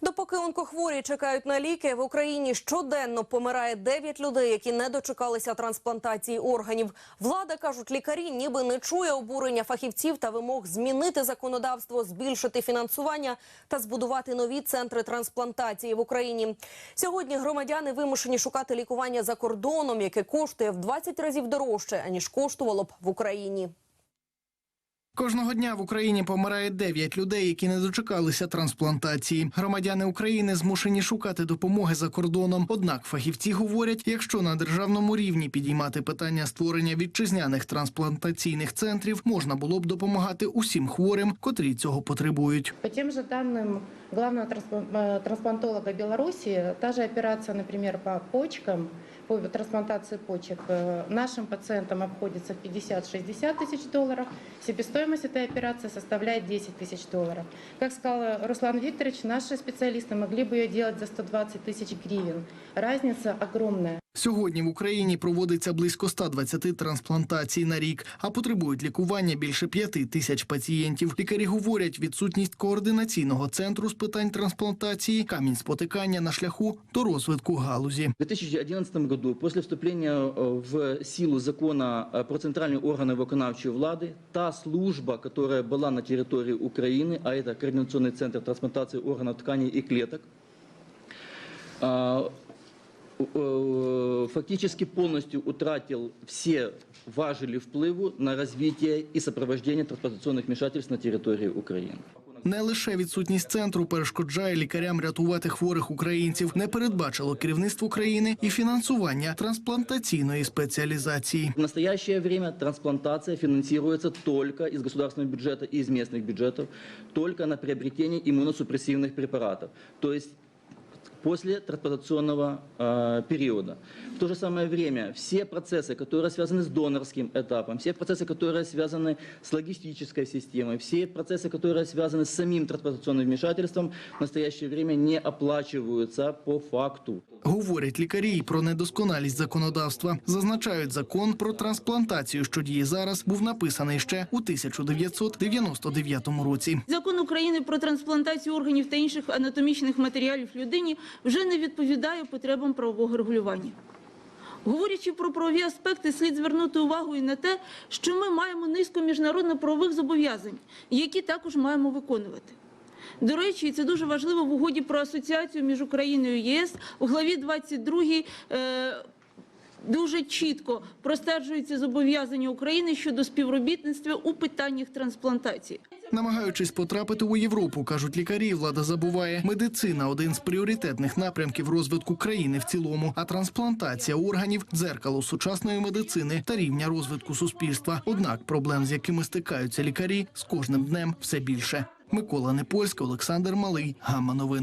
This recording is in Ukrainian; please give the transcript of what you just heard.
Допоки онкохворі чекають на ліки, в Україні щоденно помирає 9 людей, які не дочекалися трансплантації органів. Влада, кажуть лікарі, ніби не чує обурення фахівців та вимог змінити законодавство, збільшити фінансування та збудувати нові центри трансплантації в Україні. Сьогодні громадяни вимушені шукати лікування за кордоном, яке коштує в 20 разів дорожче, аніж коштувало б в Україні. Кожного дня в Україні помирає 9 людей, які не дочекалися трансплантації. Громадяни України змушені шукати допомоги за кордоном. Однак фахівці говорять, якщо на державному рівні підіймати питання створення вітчизняних трансплантаційних центрів, можна було б допомагати усім хворим, котрі цього потребують. По тем же данным главного трансплан- э, трансплантолога Беларуси, та же операция, например, по почкам, по трансплантации почек, э, нашим пациентам обходится в 50-60 тысяч долларов. Себестоимость этой операции составляет 10 тысяч долларов. Как сказал Руслан Викторович, наши специалисты могли бы ее делать за 120 тысяч гривен. Разница огромная. Сьогодні в Україні проводиться близько 120 трансплантацій на рік, а потребують лікування більше 5 тисяч пацієнтів. Лікарі говорять, відсутність координаційного центру з питань трансплантації камінь спотикання на шляху до розвитку галузі. В 2011 году, после вступления э, в силу закона э, про центральные органы выполнявчей влады, та служба, которая была на территории Украины, а это Координационный центр трансплантации органов, тканей и клеток, а, э, фактически полностью утратил все важели впливу на развитие и сопровождение трансплантационных вмешательств на территории Украины. Не лише відсутність центру перешкоджає лікарям рятувати хворих українців, не передбачило керівництво країни і фінансування трансплантаційної спеціалізації. В настоящее время трансплантация финансируется только из государственного бюджета и из местных бюджетов, только на приобретение иммуносупрессивных препаратов, то есть после трансплантационного э, периода. В то же самое время все процессы, которые связаны с донорским этапом, все процессы, которые связаны с логистической системой, все процессы, которые связаны с самим трансплантационным вмешательством, в настоящее время не оплачиваются по факту. Говорять лікарі й про недосконалість законодавства. Зазначають, закон про трансплантацію, що діє зараз, був написаний ще у 1999 році. України про трансплантацію органів та інших анатомічних матеріалів людині вже не відповідає потребам правового регулювання. Говорячи про правові аспекти, слід звернути увагу і на те, що ми маємо низку міжнародно-правових зобов'язань, які також маємо виконувати. До речі, і це дуже важливо в угоді про асоціацію між Україною і ЄС у главі 22 е, дуже чітко простежуються зобов'язання України щодо співробітництва у питаннях трансплантації. Намагаючись потрапити у Європу, кажуть лікарі, влада забуває. Медицина один з пріоритетних напрямків розвитку країни в цілому. А трансплантація органів дзеркало сучасної медицини та рівня розвитку суспільства. Однак проблем, з якими стикаються лікарі, з кожним днем все більше. Микола Непольський, Олександр Малий, Гамма Новин.